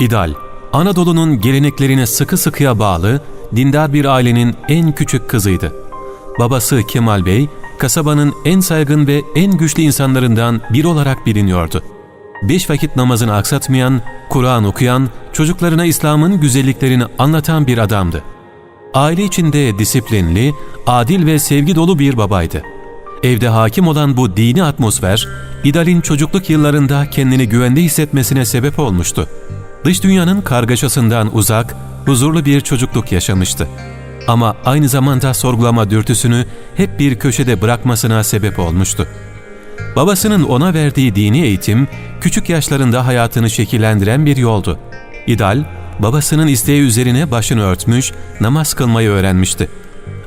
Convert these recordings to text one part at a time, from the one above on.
İdal, Anadolu'nun geleneklerine sıkı sıkıya bağlı, dindar bir ailenin en küçük kızıydı. Babası Kemal Bey, kasabanın en saygın ve en güçlü insanlarından biri olarak biliniyordu. Beş vakit namazını aksatmayan, Kur'an okuyan, çocuklarına İslam'ın güzelliklerini anlatan bir adamdı. Aile içinde disiplinli, adil ve sevgi dolu bir babaydı. Evde hakim olan bu dini atmosfer, İdal'in çocukluk yıllarında kendini güvende hissetmesine sebep olmuştu. Dış dünyanın kargaşasından uzak, huzurlu bir çocukluk yaşamıştı. Ama aynı zamanda sorgulama dürtüsünü hep bir köşede bırakmasına sebep olmuştu. Babasının ona verdiği dini eğitim, küçük yaşlarında hayatını şekillendiren bir yoldu. İdal, babasının isteği üzerine başını örtmüş, namaz kılmayı öğrenmişti.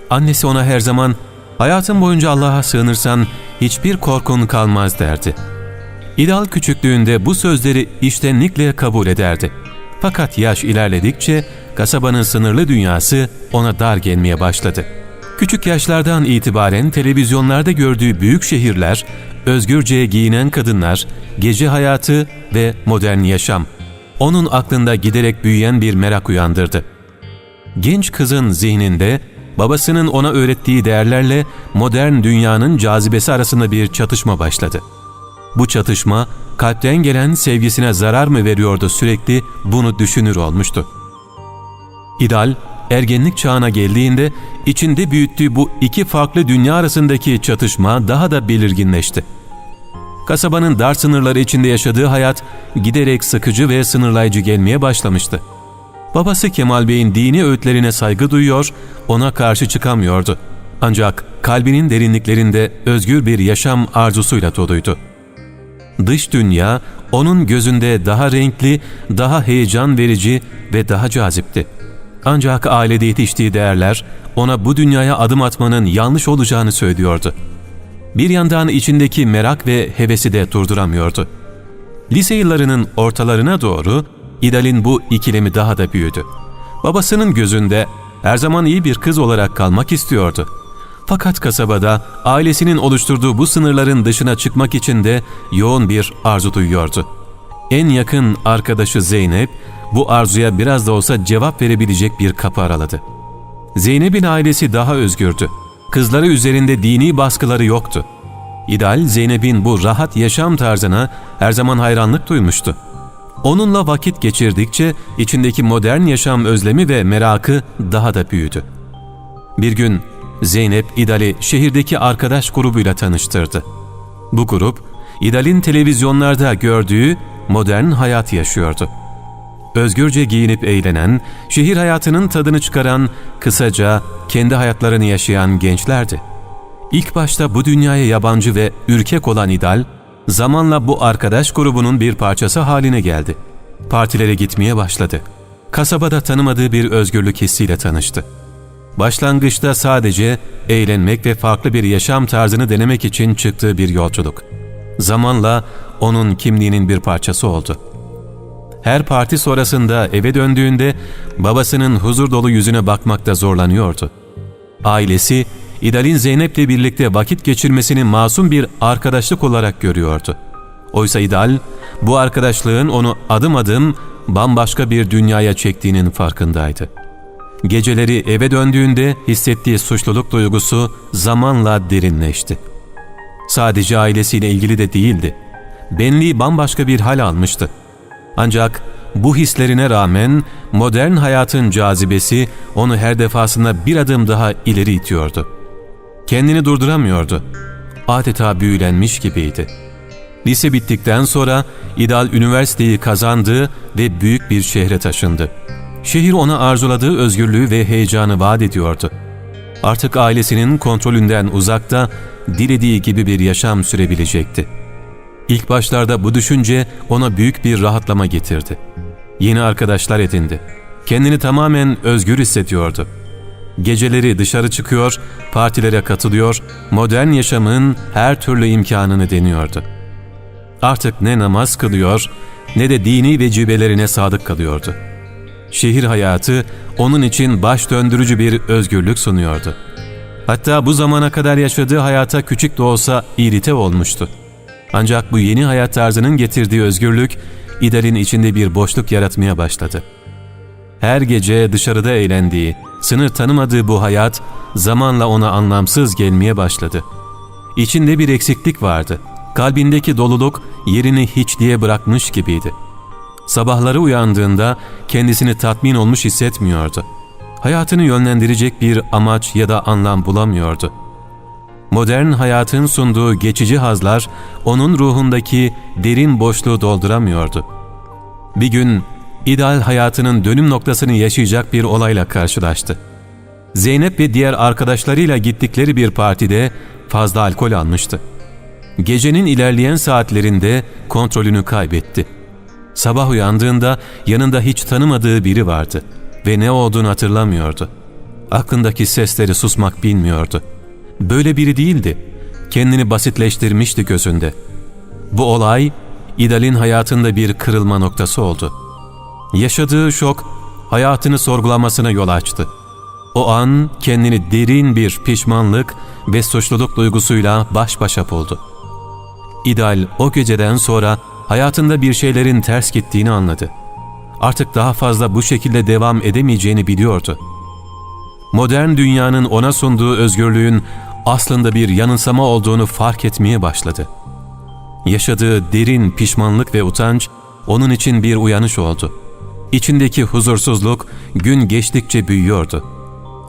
Annesi ona her zaman, hayatın boyunca Allah'a sığınırsan hiçbir korkun kalmaz derdi. İdal küçüklüğünde bu sözleri iştenlikle kabul ederdi. Fakat yaş ilerledikçe kasabanın sınırlı dünyası ona dar gelmeye başladı. Küçük yaşlardan itibaren televizyonlarda gördüğü büyük şehirler, özgürce giyinen kadınlar, gece hayatı ve modern yaşam onun aklında giderek büyüyen bir merak uyandırdı. Genç kızın zihninde babasının ona öğrettiği değerlerle modern dünyanın cazibesi arasında bir çatışma başladı. Bu çatışma kalpten gelen sevgisine zarar mı veriyordu sürekli bunu düşünür olmuştu. İdal, ergenlik çağına geldiğinde içinde büyüttüğü bu iki farklı dünya arasındaki çatışma daha da belirginleşti. Kasabanın dar sınırları içinde yaşadığı hayat giderek sıkıcı ve sınırlayıcı gelmeye başlamıştı. Babası Kemal Bey'in dini öğütlerine saygı duyuyor, ona karşı çıkamıyordu. Ancak kalbinin derinliklerinde özgür bir yaşam arzusuyla doluydu. Dış dünya onun gözünde daha renkli, daha heyecan verici ve daha cazipti. Ancak ailede yetiştiği değerler ona bu dünyaya adım atmanın yanlış olacağını söylüyordu. Bir yandan içindeki merak ve hevesi de durduramıyordu. Lise yıllarının ortalarına doğru İdal'in bu ikilemi daha da büyüdü. Babasının gözünde her zaman iyi bir kız olarak kalmak istiyordu. Fakat kasabada ailesinin oluşturduğu bu sınırların dışına çıkmak için de yoğun bir arzu duyuyordu. En yakın arkadaşı Zeynep bu arzuya biraz da olsa cevap verebilecek bir kapı araladı. Zeynep'in ailesi daha özgürdü. Kızları üzerinde dini baskıları yoktu. İdal Zeynep'in bu rahat yaşam tarzına her zaman hayranlık duymuştu. Onunla vakit geçirdikçe içindeki modern yaşam özlemi ve merakı daha da büyüdü. Bir gün Zeynep İdal'i şehirdeki arkadaş grubuyla tanıştırdı. Bu grup İdal'in televizyonlarda gördüğü modern hayat yaşıyordu. Özgürce giyinip eğlenen, şehir hayatının tadını çıkaran, kısaca kendi hayatlarını yaşayan gençlerdi. İlk başta bu dünyaya yabancı ve ürkek olan İdal, zamanla bu arkadaş grubunun bir parçası haline geldi. Partilere gitmeye başladı. Kasabada tanımadığı bir özgürlük hissiyle tanıştı. Başlangıçta sadece eğlenmek ve farklı bir yaşam tarzını denemek için çıktığı bir yolculuk. Zamanla onun kimliğinin bir parçası oldu. Her parti sonrasında eve döndüğünde babasının huzur dolu yüzüne bakmakta zorlanıyordu. Ailesi İdal'in Zeynep'le birlikte vakit geçirmesini masum bir arkadaşlık olarak görüyordu. Oysa İdal, bu arkadaşlığın onu adım adım bambaşka bir dünyaya çektiğinin farkındaydı. Geceleri eve döndüğünde hissettiği suçluluk duygusu zamanla derinleşti. Sadece ailesiyle ilgili de değildi. Benliği bambaşka bir hal almıştı. Ancak bu hislerine rağmen modern hayatın cazibesi onu her defasında bir adım daha ileri itiyordu. Kendini durduramıyordu. Adeta büyülenmiş gibiydi. Lise bittikten sonra İdal üniversiteyi kazandı ve büyük bir şehre taşındı. Şehir ona arzuladığı özgürlüğü ve heyecanı vaat ediyordu. Artık ailesinin kontrolünden uzakta, dilediği gibi bir yaşam sürebilecekti. İlk başlarda bu düşünce ona büyük bir rahatlama getirdi. Yeni arkadaşlar edindi. Kendini tamamen özgür hissediyordu. Geceleri dışarı çıkıyor, partilere katılıyor, modern yaşamın her türlü imkanını deniyordu. Artık ne namaz kılıyor ne de dini vecibelerine sadık kalıyordu. Şehir hayatı onun için baş döndürücü bir özgürlük sunuyordu. Hatta bu zamana kadar yaşadığı hayata küçük de olsa irite olmuştu. Ancak bu yeni hayat tarzının getirdiği özgürlük İdal'in içinde bir boşluk yaratmaya başladı. Her gece dışarıda eğlendiği, sınır tanımadığı bu hayat zamanla ona anlamsız gelmeye başladı. İçinde bir eksiklik vardı. Kalbindeki doluluk yerini hiçliğe bırakmış gibiydi. Sabahları uyandığında kendisini tatmin olmuş hissetmiyordu. Hayatını yönlendirecek bir amaç ya da anlam bulamıyordu. Modern hayatın sunduğu geçici hazlar onun ruhundaki derin boşluğu dolduramıyordu. Bir gün ideal hayatının dönüm noktasını yaşayacak bir olayla karşılaştı. Zeynep ve diğer arkadaşlarıyla gittikleri bir partide fazla alkol almıştı. Gecenin ilerleyen saatlerinde kontrolünü kaybetti. Sabah uyandığında yanında hiç tanımadığı biri vardı ve ne olduğunu hatırlamıyordu. Aklındaki sesleri susmak bilmiyordu. Böyle biri değildi. Kendini basitleştirmişti gözünde. Bu olay İdal'in hayatında bir kırılma noktası oldu. Yaşadığı şok hayatını sorgulamasına yol açtı. O an kendini derin bir pişmanlık ve suçluluk duygusuyla baş başa buldu. İdal o geceden sonra hayatında bir şeylerin ters gittiğini anladı. Artık daha fazla bu şekilde devam edemeyeceğini biliyordu. Modern dünyanın ona sunduğu özgürlüğün aslında bir yanılsama olduğunu fark etmeye başladı. Yaşadığı derin pişmanlık ve utanç onun için bir uyanış oldu. İçindeki huzursuzluk gün geçtikçe büyüyordu.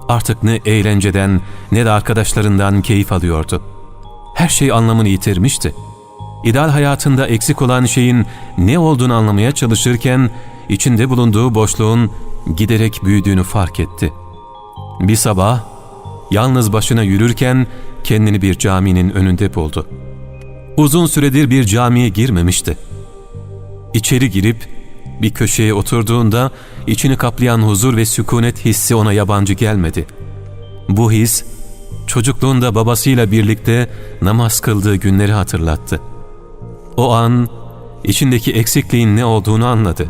Artık ne eğlenceden ne de arkadaşlarından keyif alıyordu. Her şey anlamını yitirmişti. İdeal hayatında eksik olan şeyin ne olduğunu anlamaya çalışırken içinde bulunduğu boşluğun giderek büyüdüğünü fark etti. Bir sabah yalnız başına yürürken kendini bir caminin önünde buldu. Uzun süredir bir camiye girmemişti. İçeri girip bir köşeye oturduğunda içini kaplayan huzur ve sükunet hissi ona yabancı gelmedi. Bu his çocukluğunda babasıyla birlikte namaz kıldığı günleri hatırlattı. O an içindeki eksikliğin ne olduğunu anladı.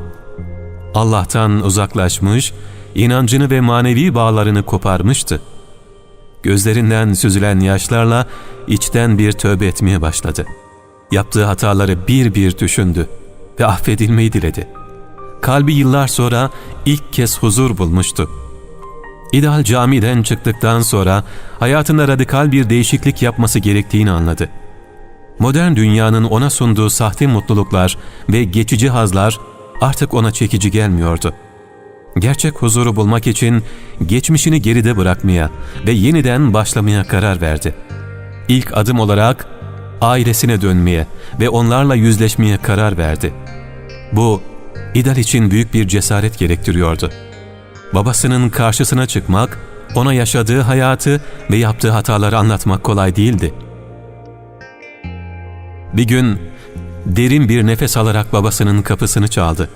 Allah'tan uzaklaşmış, inancını ve manevi bağlarını koparmıştı. Gözlerinden süzülen yaşlarla içten bir tövbe etmeye başladı. Yaptığı hataları bir bir düşündü ve affedilmeyi diledi. Kalbi yıllar sonra ilk kez huzur bulmuştu. İdeal camiden çıktıktan sonra hayatında radikal bir değişiklik yapması gerektiğini anladı. Modern dünyanın ona sunduğu sahte mutluluklar ve geçici hazlar artık ona çekici gelmiyordu. Gerçek huzuru bulmak için geçmişini geride bırakmaya ve yeniden başlamaya karar verdi. İlk adım olarak ailesine dönmeye ve onlarla yüzleşmeye karar verdi. Bu, İdal için büyük bir cesaret gerektiriyordu. Babasının karşısına çıkmak, ona yaşadığı hayatı ve yaptığı hataları anlatmak kolay değildi. Bir gün derin bir nefes alarak babasının kapısını çaldı.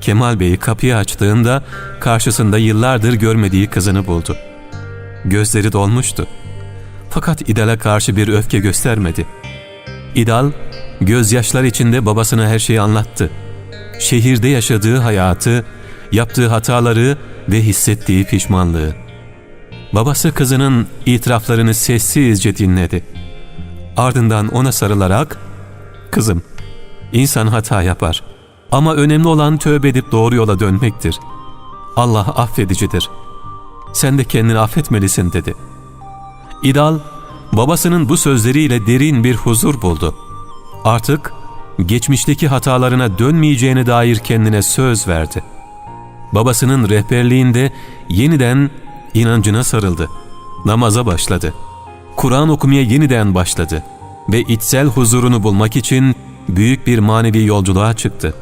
Kemal Bey kapıyı açtığında karşısında yıllardır görmediği kızını buldu. Gözleri dolmuştu. Fakat İdal'a karşı bir öfke göstermedi. İdal, gözyaşlar içinde babasına her şeyi anlattı. Şehirde yaşadığı hayatı, yaptığı hataları ve hissettiği pişmanlığı. Babası kızının itiraflarını sessizce dinledi. Ardından ona sarılarak, ''Kızım, insan hata yapar ama önemli olan tövbe edip doğru yola dönmektir. Allah affedicidir. Sen de kendini affetmelisin.'' dedi. İdal, babasının bu sözleriyle derin bir huzur buldu. Artık geçmişteki hatalarına dönmeyeceğine dair kendine söz verdi. Babasının rehberliğinde yeniden inancına sarıldı. Namaza başladı. Kur'an okumaya yeniden başladı ve içsel huzurunu bulmak için büyük bir manevi yolculuğa çıktı.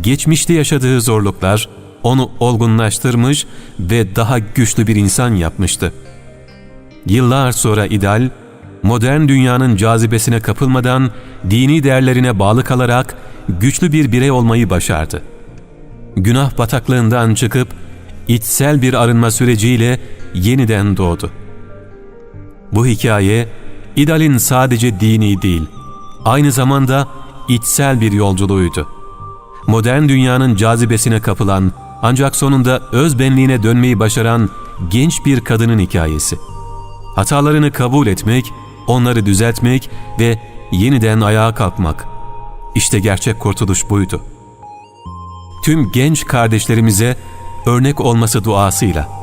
Geçmişte yaşadığı zorluklar onu olgunlaştırmış ve daha güçlü bir insan yapmıştı. Yıllar sonra ideal, modern dünyanın cazibesine kapılmadan dini değerlerine bağlı kalarak güçlü bir birey olmayı başardı. Günah bataklığından çıkıp içsel bir arınma süreciyle yeniden doğdu. Bu hikaye İdal'in sadece dini değil, aynı zamanda içsel bir yolculuğuydu. Modern dünyanın cazibesine kapılan ancak sonunda öz benliğine dönmeyi başaran genç bir kadının hikayesi. Hatalarını kabul etmek, onları düzeltmek ve yeniden ayağa kalkmak. İşte gerçek kurtuluş buydu.'' tüm genç kardeşlerimize örnek olması duasıyla.